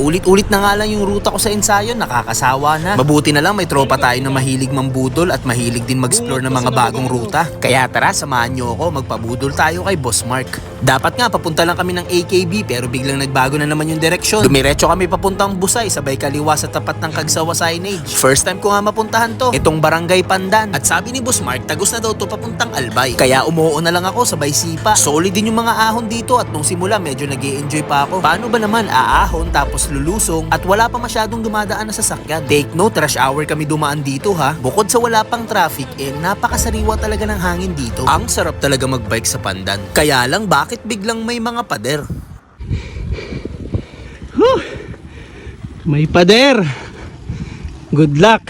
Paulit-ulit na nga lang yung ruta ko sa ensayo, nakakasawa na. Mabuti na lang may tropa tayo na mahilig mambudol at mahilig din mag-explore ng mga bagong ruta. Kaya tara, samahan nyo ako, magpabudol tayo kay Boss Mark. Dapat nga, papunta lang kami ng AKB pero biglang nagbago na naman yung direksyon. Dumiretso kami papuntang Busay, sabay kaliwa sa tapat ng Kagsawa signage. First time ko nga mapuntahan to, itong Barangay Pandan. At sabi ni Boss Mark, tagos na daw to papuntang Albay. Kaya umuo na lang ako, sabay sipa. Solid din yung mga ahon dito at nung simula medyo nag enjoy pa ako. Paano ba naman aahon tapos lulusong at wala pa masyadong dumadaan na sasakyan. Take note, rush hour kami dumaan dito ha. Bukod sa wala pang traffic, eh napakasariwa talaga ng hangin dito. Ang sarap talaga magbike sa Pandan. Kaya lang bakit biglang may mga pader? May pader. Good luck.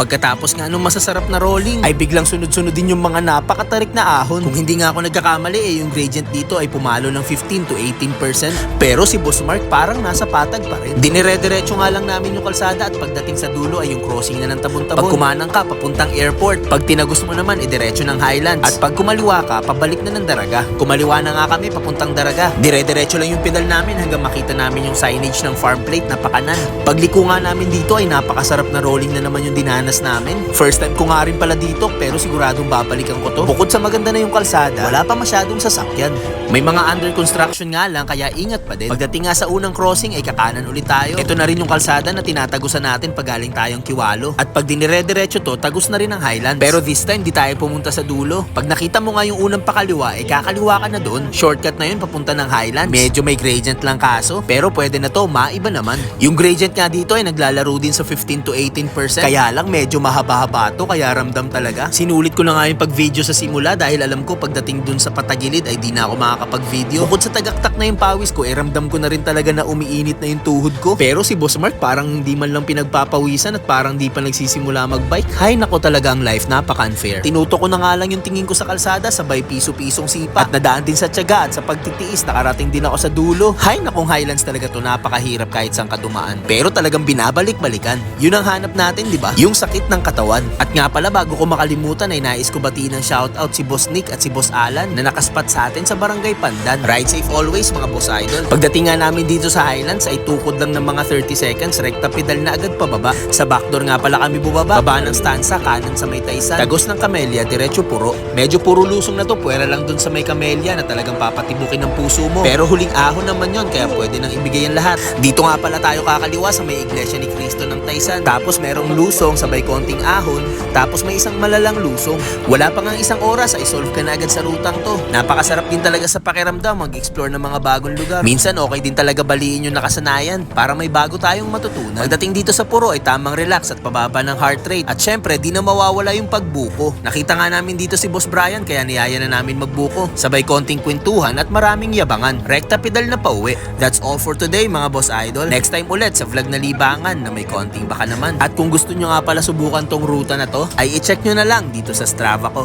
Pagkatapos nga nung masasarap na rolling, ay biglang sunod-sunod din yung mga napakatarik na ahon. Kung hindi nga ako nagkakamali eh, yung gradient dito ay pumalo ng 15 to 18%. Pero si Boss Mark parang nasa patag pa rin. Dinire-diretso nga lang namin yung kalsada at pagdating sa dulo ay yung crossing na ng tabon-tabon. Pag kumanang ka, papuntang airport. Pag tinagos mo naman, idiretso ng Highlands. At pag kumaliwa ka, pabalik na ng Daraga. Kumaliwa na nga kami, papuntang Daraga. Dire-diretso lang yung pedal namin hanggang makita namin yung signage ng farm plate na pakanan. Pagliko nga namin dito ay napakasarap na rolling na naman yung dinanas namin. First time ko nga rin pala dito pero siguradong babalikan ko to. Bukod sa maganda na yung kalsada, wala pa masyadong sasakyan. May mga under construction nga lang kaya ingat pa din. Pagdating nga sa unang crossing ay kakanan ulit tayo. Ito na rin yung kalsada na tinatagusan natin pag galing tayong Kiwalo. At pag dinire-diretso to, tagus na rin ang Highlands. Pero this time di tayo pumunta sa dulo. Pag nakita mo nga yung unang pakaliwa, eh kakaliwa ka na doon. Shortcut na yun papunta ng Highlands. Medyo may gradient lang kaso, pero pwede na to, maiba naman. Yung gradient nga dito ay naglalaro din sa 15 to 18%. Kaya lang medyo mahaba-haba to, kaya ramdam talaga. Sinulit ko na nga yung pag-video sa simula dahil alam ko pagdating dun sa patagilid ay di na ako makakapag-video. Bukod sa tagaktak na yung pawis ko, eh ramdam ko na rin talaga na umiinit na yung tuhod ko. Pero si Boss Mark parang hindi man lang pinagpapawisan at parang di pa nagsisimula magbike. Hay nako talaga ang life, napaka-unfair. Tinuto ko na nga lang yung tingin ko sa kalsada, sabay piso-pisong sipa. At nadaan din sa tiyaga at sa pagtitiis, nakarating din ako sa dulo. Hay nakong Highlands talaga to, napakahirap kahit saan kadumaan. Pero talagang binabalik-balikan. Yun ang hanap natin, di ba? Yung sakit ng katawan. At nga pala, bago ko makalimutan ay nais ko batiin ng shoutout si Boss Nick at si Boss Alan na nakaspat sa atin sa Barangay Pandan. Ride safe always mga boss idol. Pagdating nga namin dito sa Highlands ay tukod lang ng mga 30 seconds, rekta pedal na agad pababa. Sa backdoor nga pala kami bubaba. Baba ng stansa, kanan sa may taisan. Tagos ng Camellia, diretso puro. Medyo puro lusong na to, pwera lang dun sa may Camellia na talagang papatibukin ng puso mo. Pero huling ahon naman yon kaya pwede nang ibigay ang lahat. Dito nga pala tayo kakaliwa sa may iglesia ni Cristo ng Taisan. Tapos merong lusong sabay konting ahon. Tapos may isang malalang lusong. Wala pa nga isang oras ay solve ka na agad sa rutang to. Napakasarap din talaga sa pakiramdam mag-explore ng mga bagong lugar. Minsan okay din talaga baliin yung nakasanayan para may bago tayong matutunan. Pagdating dito sa puro ay tamang relax at pababa ng heart rate. At syempre di na mawawala yung pagbuko. Nakita nga namin dito si Boss Brian kaya niyaya na namin magbuko. Sabay konting kwentuhan at maraming yabangan. Rekta pedal na pauwi. That's all for today mga Boss Idol. Next time ulit sa vlog na libangan na may konting baka naman. At kung gusto nyo nga pala subukan tong ruta na to, ay i-check nyo na lang dito sa Strava ko.